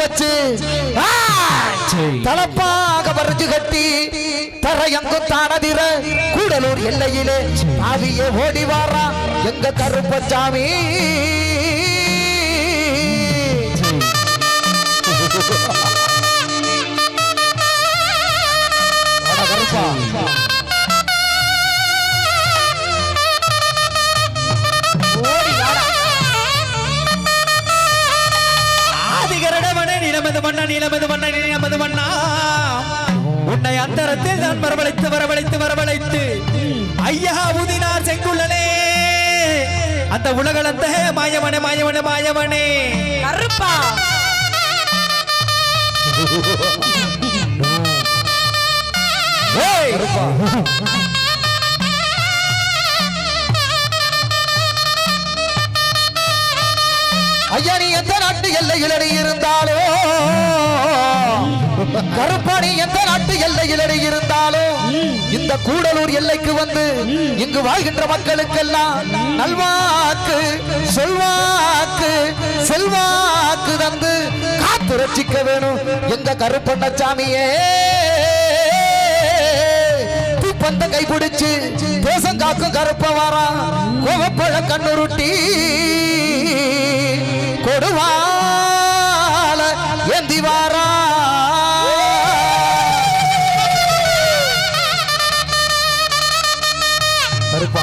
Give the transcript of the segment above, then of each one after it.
வச்சு. தலப்பாக வரைஞ்சு கட்டி தரையங்கும் தானதிர கூடலூர் எல்லையிலே ஆவியே ஓடி வாரா எங்க கருப்பச்சாமி வாடா கருப்பா ஆதிகரடமனே நிலமது மன்னா நிலமது மன்னா நிலமது மன்னா உன்னை அந்தரத்தில் நான் வரவழைத்து வரவழைத்து வரவழைத்து. ஐயா உதினார் செங்குள்ளனே. அந்த உலகளந்த மாயவனே மாயவனே மாயவனே. கருப்பா. ஏய்! ஐயா நீ எந்த நாட்டு எல்லையில் அடி இருந்தாலோ? கருப்பாணி எந்த நாட்டு எல்லையில் அடி இருந்தாலோ? இந்த கூடலூர் எல்லைக்கு வந்து இங்கு வாழ்கின்ற மக்களுக்கெல்லாம் நல்வாக்கு சொல்வாக்கு செல்வாக்கு தந்து காத்து ரட்சிக்க வேணும் எங்க கருப்பண்ணசாமியே. பந்த கை பிடிச்சு தேசம் காக்கும் கருப்ப வாரா கோவப்பழ கண்ணுருட்டி. கொடுவால ஏந்தி வாரா கருப்பா!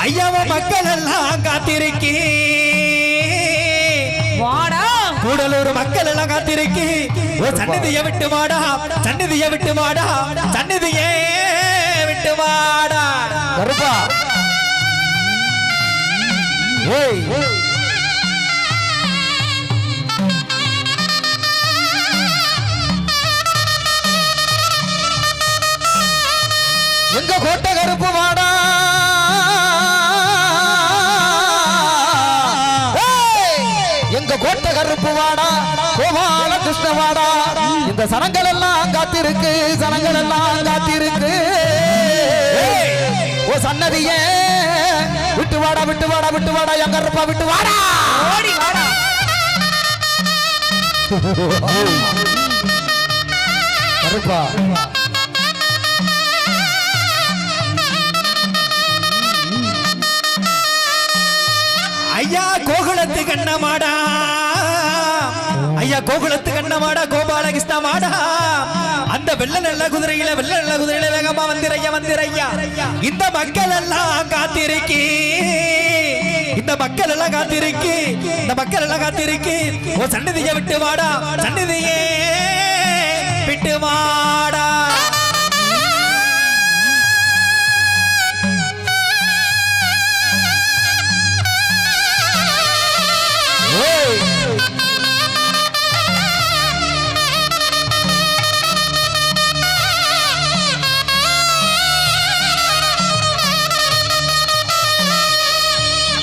ஐயாவ மக்கள் எல்லாம் காத்திருக்கி. வாடா. கூடலூர் மக்கள் எல்லாம் காத்திருக்கி. சன்னதியை விட்டு வாடா. சன்னதியை விட்டு வாடா. சன்னதியே விட்டு வாடா. கருப்பா. ஏய். எங்க கோட்டை கருப்பு வாடா? எங்க கோட்டை கருப்பு வாடா? கோபால கிருஷ்ண வாடா இந்த சனங்கள் எல்லாம் காத்திருக்கு சனங்கள் எல்லாம் காத்திருக்கு ஓ சன்னதியே விட்டு வாடா விட்டு வாடா விட்டு வாடா என் கருப்பா விட்டு வாடா. ஓடி வாடா. கருப்பா. ஐயா கோகுலத்து கண்ணமாடா. ஐயா கோகுலத்து கண்ணமாடா கோபாலகிருஷ்ணா மாடா. அந்த வெள்ள நல்ல குதிரையில வெள்ள நல்ல குதிரையில வேகமா வந்திரையா வந்திரையா. இந்த மக்கள் எல்லாம் காத்திருக்கி. இந்த மக்கள் எல்லாம் காத்திருக்கி. இந்த மக்கள் எல்லாம் காத்திருக்கி. ஓ சன்னதியை விட்டு வாடா சன்னதியே. விட்டு வா.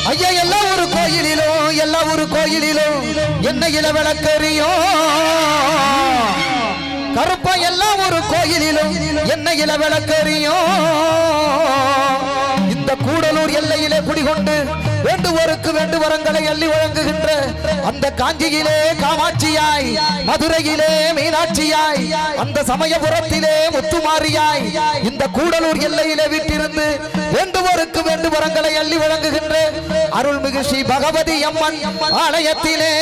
ஐயா எல்லா ஒரு கோயிலிலும் எல்லா ஒரு கோயிலிலும் என்ன விளக்கறியும் கருப்பா எல்லா ஒரு கோயிலிலும் என்ன விளக்கறியும் இந்த கூடலூர் எல்லையிலே குடிகொண்டு வேண்டுவோருக்கு வேண்டு வரங்களை அள்ளி வழங்குகின்ற அந்த காஞ்சியிலே காமாட்சியாய் மதுரையிலே மீனாட்சியாய் அந்த சமயபுரத்திலே முத்துமாரியாய் இந்த கூடலூர் எல்லையிலே விட்டிருந்து வேண்டுவோருக்கு வேண்டு வரங்களை அள்ளி வழங்குகின்ற அருள்மிகு ஸ்ரீ பகவதி அம்மன் ஆலயத்திலே.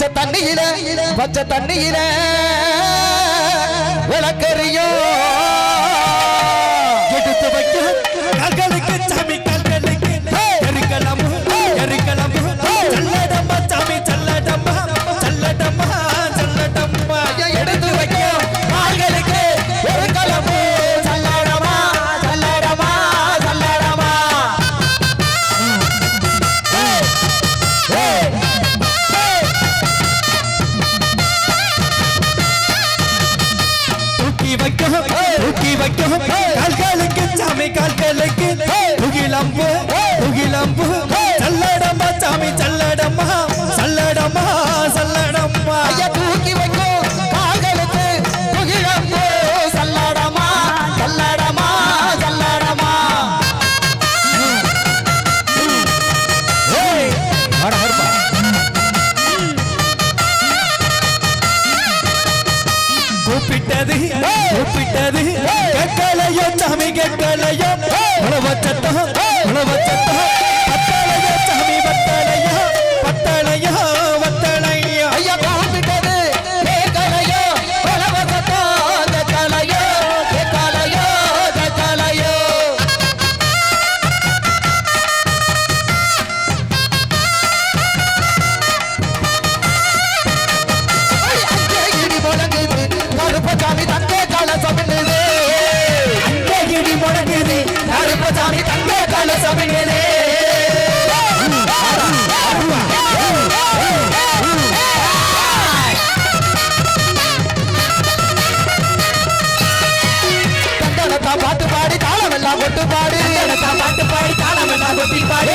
பச்சை தண்ணியில பச்சை தண்ணியில. விளக்கறியோ கால் தூக்கி வைக்க ಚಟ್ಟ ಹೊಳವ ಚಟ್ಟ தமிழனே பாட்டு பாடி தாளமெல்லாம் கொட்டு பாடு. பாட்டு பாடி தாளமெல்லாம் பாடி பாடு.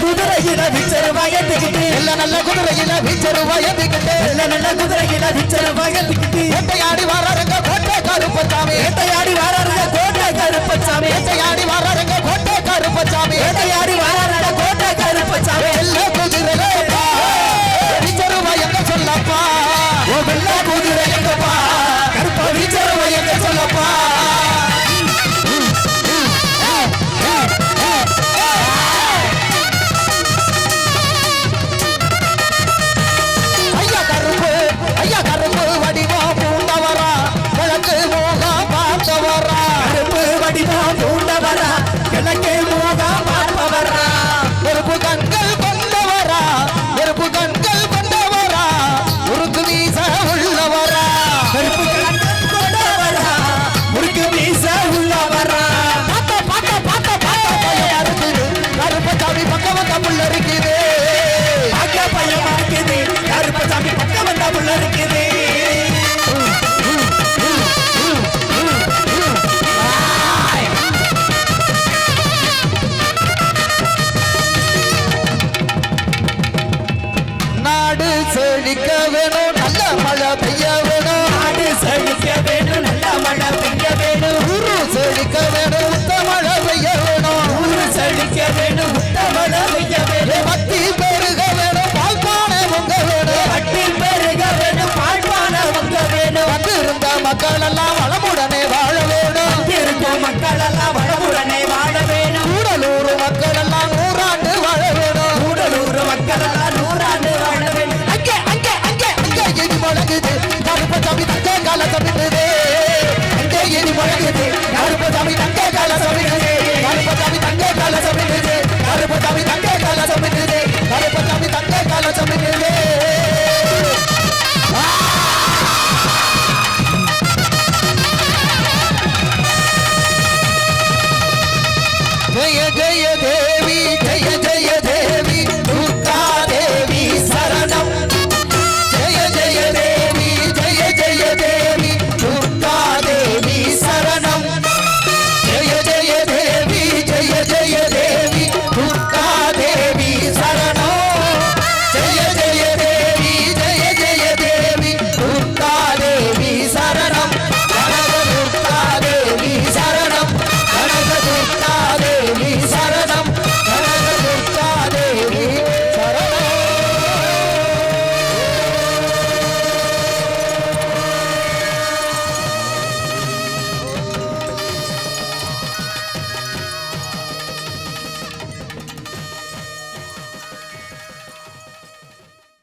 குதிரையில விச்சரு வயதுக்கிட்டு நல்ல நல்ல குதிரையில விச்சரு வயதுக்கிட்டு நல்ல நல்ல குதிரையில விச்சரு வயதுக்கிட்டு வேட்டையாடி வராருங்க கோட்டை கருப்பசாமி. வேட்டையாடி வராருங்க கோட்டை கருப்பசாமி. வேட்டையாடி வராருங்க கோட்டை கருப்பசாமி. வேட்டையாடி வராருங்க கோட்டை கருப்பசாமி. எல்லா குதிரையில விச்சரு வயது சொல்லப்பா. ஓ வெள்ளா